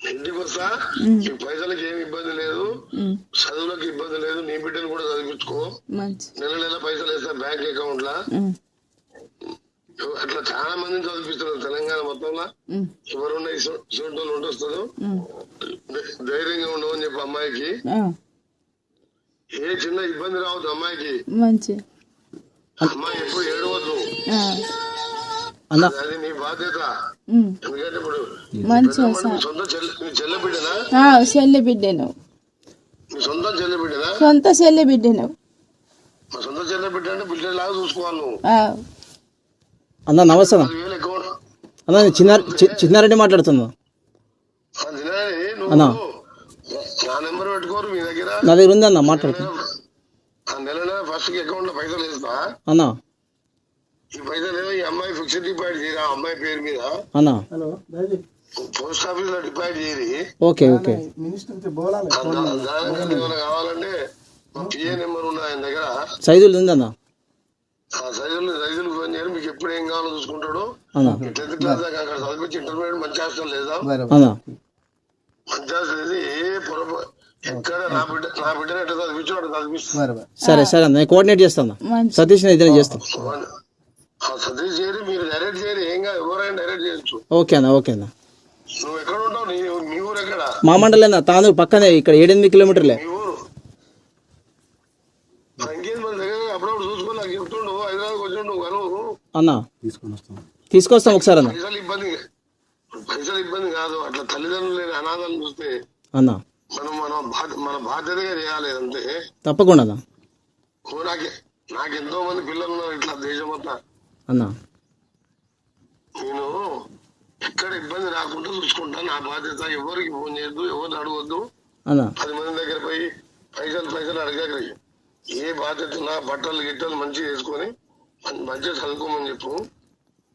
ఇంటికి వస్తా. ఈ పైసలకి ఏమి ఇబ్బంది లేదు. ఉమ్, చదువులకు ఇబ్బంది లేదు. నీ బిడ్డను కూడా చదివించుకో. నెల నెల పైసలు వేస్తా బ్యాంక్ అకౌంట్ లా ఉమ్, అట్లా చాలా మందిని చదివిస్తున్నారు తెలంగాణ మొత్తంలో. ఎవరున్న వాళ్ళు ఉండొస్తారు ధైర్యంగా ఉండవని చెప్పి అమ్మాయికి. ఆ, ఏ చిన్న ఇబ్బంది రావద్దు అమ్మాయికి. అమ్మాయి ఎప్పుడు ఏడవద్దు. ఆ, అన్న. అది నీ బాధ్యత. ఎందుకంటే ఇప్పుడు. మంచిగా సార్ సొంత చెల్లి బిడ్డనా చెల్లి సొంత చెల్లె బిడ్డనా సొంత చెల్లి బిడ్డను మా సొంత చెల్లె బిడ్డ అంటే బిడ్డ లాగా చూసుకోవాలి నువ్వు. ఆ, అన్న నమస్తే అన్న నేను చిన్న చిన్నారెడ్డి మాట్లాడుతున్నా. అన్నా. నా నెంబర్ పెట్టుకోరు మీ దగ్గర. నా దగ్గర ఉంది అన్న మాట్లాడుతున్నా. ఆ నెల నెల ఫస్ట్కి అకౌంట్లో పైసలు వేస్తా. అన్న. ఈ పైసలు ఈ అమ్మాయి ఫిక్స్డ్ డిపాజిట్ చేయరా? ఆ అమ్మాయి పేరు మీద? అన్న? పోస్ట్ ఆఫీస్లో డిపాజిట్ చేయరి. Okay okay. ఏమైనా కావాలంటే పిఏ నెంబర్ ఉన్న ఆయన దగ్గర. సైజులు ఉంది అన్న? ఆ సైజులు సైజులు ఫోన్ చేయరు. మీకు ఎప్పుడు ఏం కావాలో చూసుకుంటాడు. అన్న? టెన్త్ క్లాస్ దాకా అక్కడ చదివించి ఇంటర్మీడియట్ మంచి హాస్టల్ లేదా? అన్న? మంచి హాస్టల్ ఇది ఏ పొరప సరే సరే అన్న నేను కోఆర్డినేట్ చేస్తాను సతీష్ ఇద్దరు చేస్తాం. సతీష్ చేయరు మీరు డైరెక్ట్ చేయరు ఏం కాదు ఎవరైనా డైరెక్ట్ చేయొచ్చు. ఓకే అన్న ఓకే అన్న. నువ్వు ఎక్కడ ఉంటావు? నీ మీ ఊరు ఎక్కడ? మా మండలం తాందూరు పక్కనే ఇక్కడ ఏడెనిమిది కిలోమీటర్లే. మీ ఊరు? ఇంకేం మన దగ్గర అప్పుడప్పుడు చూసుకొని నాకు చెప్తుండు హైదరాబాద్ వచ్చిండు కనువు అన్న తీసుకొస్తాం ఒకసారి అన్న. పైసలు ఇబ్బంది పైసలు ఇబ్బంది కాదు అట్లా తల్లిదండ్రులు లేని అనాథాలను చూస్తే అన్న. మనం మన బాధ్య మన బాధ్యతగా చేయాలి అంతే. తప్పకుండా అన్న. ఓ నాకే నాకు ఎంతో మంది పిల్లలు ఉన్నారు ఇట్లా దేశం అంతా అన్న. నేను ఎక్కడ ఇబ్బంది రాకుండా చూసుకుంటా. నా బాధ్యత ఎవరికి ఫోన్ చేయొద్దు ఎవరిని అడగొద్దు. అన్న. పది మంది దగ్గర పోయి పైసలు పైసలు అడగక ఏ బాధ్యత నా బట్టలు గిట్టలు మంచిగా వేసుకొని మంచిగా చదువుకోమని చెప్పు.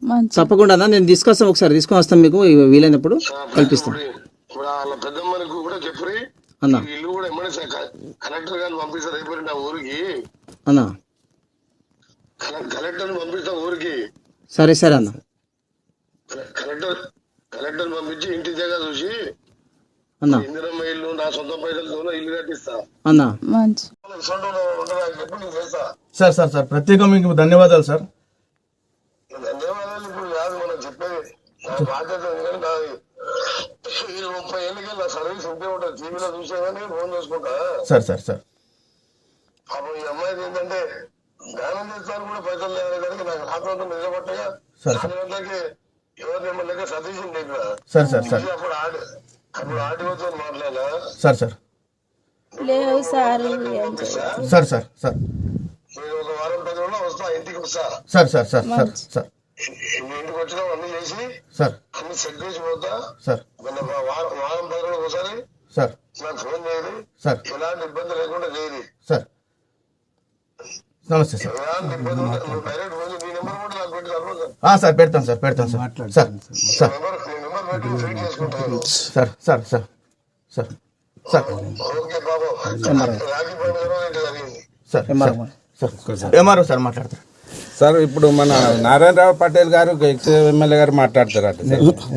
మంచి తప్పకుండా అన్న. నేను తీసుకొస్తాం ఒకసారి తీసుకొని వస్తాం మీకు. వీలైనప్పుడు ఆ, కల్పిస్తాం ఇప్పుడు వాళ్ళ పెద్దమ్మనికి కూడా చెప్పరి అన్న. ఈ ఇల్లు కూడా ఎమ్మడి కలెక్టర్ గారిని పంపిస్తారు. నా ఊరికి. అన్న. కలెక్టర్ పంపిస్తాం ఊరికి. సరే సరే అన్న. కలె- కలెక్టర్ కలెక్టర్ పంపించి ఇంటి దగ్గర చూసి అన్న. ఇందిరమ్మ ఇల్లు నా సొంత పైసలతో ఇల్లు కట్టిస్తా. అన్న. సార్ సార్ సార్ ప్రత్యేకంగా మీకు ధన్యవాదాలు సార్. ధన్యవాదాలు ఇప్పుడు కాదు మనం చెప్పేది. నా బాధ్యత నాది. ముప్పై ఏళ్ళకి నా సర్వీస్ ఉంటే ఉంటుంది టీవీలో చూసే కానీ ఫోన్ చూసుకుంటా. Sir sir sir. పాపం ఈ అమ్మాయి ఏంటంటే దానం చేస్తాను కూడా పైసలు లేవు కనుక నాకు రాత్రి నిలబట్టగా సరే. నాలుగు గంటలకి ఎవరు ఎమ్మెల్యేగా సతీష్ ఉండే ఇక్కడ? Sir sir sir. అప్పుడు ఆడి అప్పుడు ఆడిపోతే మాట్లాడా సార్ సార్. లేవు సార్ సార్? సార్ సార్ నేను ఒక వారం పది రోజుల్లో వస్తా ఇంటికి వస్తా. Sir sir sir sir sir. మీ ఇంటికి వచ్చినా అన్ని చేసి సార్. అన్ని సెట్ చేసి పోతా. సార్. వారం వారం పది రోజులు ఒకసారి సార్. నాకు ఫోన్ చేయదు సార్. ఎలాంటి ఇబ్బంది లేకుండా చేయదు సార్ నమస్తే సార్ ఎలాంటి ఇబ్బంది ఉంటే నువ్వు డైరెక్ట్ ఫోన్ చేయి. నీ నెంబర్ కూడా నాకు పెట్టి సరిపోతుంది ఆ, సార్ పెడతాను సార్ పెడతాను sir. Sir sir. Sir. Sir sir sir sir sir. Sir MRO. Sir మాట్లాడతారు. సార్ ఇప్పుడు మన నారాయణరావు పటేల్ గారు ఎక్స్ ఎమ్మెల్యే గారు మాట్లాడతారట సార్